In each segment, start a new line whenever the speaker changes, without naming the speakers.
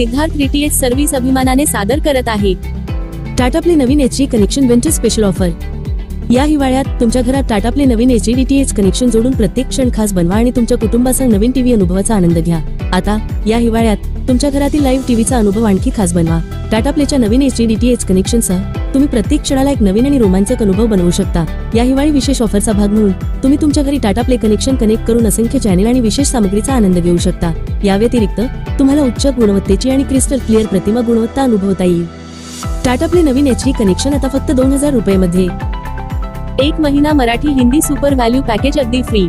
Siddharth DTH service अभिमानाने सादर करत आहे.
टाटा प्ले नवीन H connection winter special offer. या हिवाळ्यात तुमच्या घरात टाटा प्ले नवीन एच डीटीएच कनेक्शन जोडून प्रत्येक क्षण खास बनवा आणि तुमच्या कुटुंबासह नवीन टीव्ही अनुभवाचा आनंद घ्या. आता या हिवाळ्यात तुमच्या घरातील लाईव्ह टीव्हीचा अनुभव आणखी खास बनवा. टाटा प्लेच्या नवीन एच डीटीएच कनेक्शनसह. तुम्ही प्रत्येक क्षणाला एक नवीन आणि रोमांचक अनुभव बनवू शकता. या हिवाळी विशेष ऑफरचा भाग म्हणून तुम्ही तुमच्या घरी टाटा प्ले कनेक्शन कनेक्ट करून असंख्य चॅनेल आणि विशेष सामग्रीचा आनंद घेऊ शकता. या व्यतिरिक्त तुम्हाला उच्च गुणवत्तेची आणि क्रिस्टल क्लिअर प्रतिमा गुणवत्ता अनुभवता येईल. टाटा प्ले नवीन एच डी कनेक्शन आता फक्त दोन हजार रुपये मध्ये
एक महिना Marathi Hindi super value package अगदी free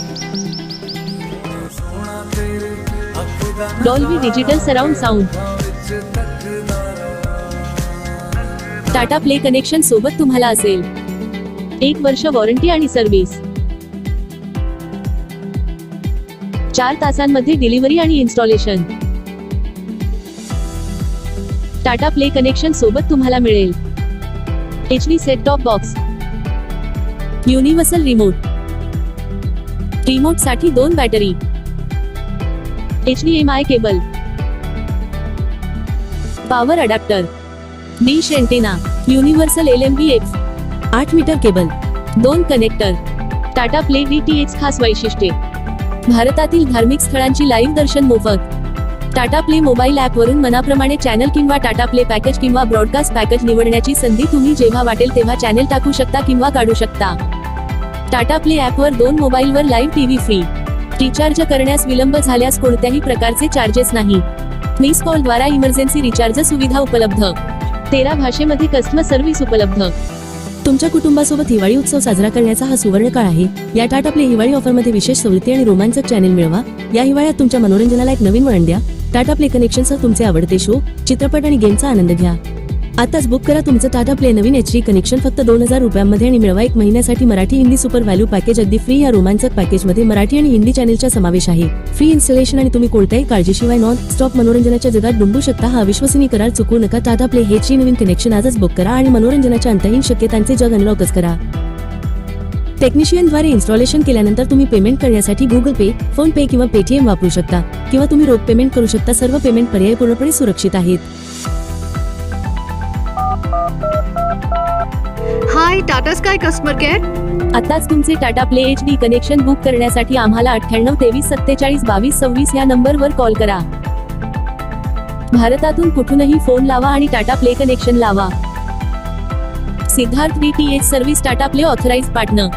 Dolby digital surround sound Tata play connection सोबत तुम्हाला असेल. एक वर्ष वॉरंटी आणि सर्व्हिस. चार तासांमध्ये डिलिव्हरी आणि इन्स्टॉलेशन. टाटा प्ले कनेक्शन सोबत तुम्हाला मिळेल. H D set top box universal remote रिमोटसाठी दोन battery H D M I cable power adapter dish antenna universal L M B X
आठ मीटर केबल
दोन connector Tata play V T X खास वैशिष्ट्ये. भारतातील धार्मिक स्थळांची लाईव्ह दर्शन मोफत. Tata play mobile ॲपवरून मनाप्रमाणे चॅनल किंवा टाटा प्ले पॅकेज किंवा ब्रॉडकास्ट पॅकेज निवडण्याची संधी तुम्ही जेव्हा वाटेल तेव्हा चॅनल टाकू शकता किंवा काढू शकता. टाटा प्ले ॲपवर दोन मोबाईलवर लाईव्ह टीव्ही फ्री रिचार्ज करण्यास विलंब झाल्यास कोणत्याही प्रकारचे चार्जेस नाही. मिस कॉल द्वारा इमर्जन्सी रिचार्ज सुविधा उपलब्ध. तेरा भाषेमध्ये कस्टमर सर्व्हिस उपलब्ध.
तुमच्या कुटुंबासोबत हिवाळी उत्सव साजरा करण्याचा हा सुवर्ण काळ आहे. या टाटा प्ले हिवाळी ऑफरमध्ये विशेष सवलती आणि रोमांचक चॅनेल मिळवा. या हिवाळ्यात तुमच्या मनोरंजनाला एक नवीन वळण द्या. टाटा प्ले कनेक्शनसह तुमचे आवडते शो चित्रपट आणि गेमचा आनंद घ्या. आताच बुक करा तुमचं टाटा प्ले नवीन एच डी कनेक्शन फक्त दोन हजार रुपयांमध्ये आणि मिळवा एक महिन्यासाठी Marathi Hindi super value package अगदी फ्री या रोमांचक पॅकेजमध्ये मराठी आणि हिंदी चॅनेलचा समावेश आहे. फ्री इन्स्टॉलेशन आणि तुम्ही कोणत्याही काळजीशिवाय नॉन स्टॉप मनोरंजनाच्या जगात डुंबू शकता हा विश्वसनीय करार चुकू नका. टाटा प्ले हेची नवीन कनेक्शन आजच बुक करा आणि मनोरंजनाच्या अंतहीन शक्यतांचे जग अनलॉकच करा. टेक्निशियनद्वारे इन्स्टॉलेशन केल्यानंतर तुम्ही पेमेंट करण्यासाठी गुगल पे फोन पे किंवा पेटीएम वापरू शकता. किंवा तुम्ही रोख पेमेंट करू शकता. सर्व पेमेंट पर्याय पूर्णपणे सुरक्षित आहेत.
Hi Tata sky customer care
आताच तुमचे Tata play H D connection book करण्यासाठी आम्हाला अठ्ठ्याण्णव तेवीस सत्तेचाळीस बावीस सव्वीस या नंबरवर कॉल करा. भारतातून कुठूनही फोन लावा आणि टाटा प्ले कनेक्शन लावा. Siddharth B T H service Tata play authorise partner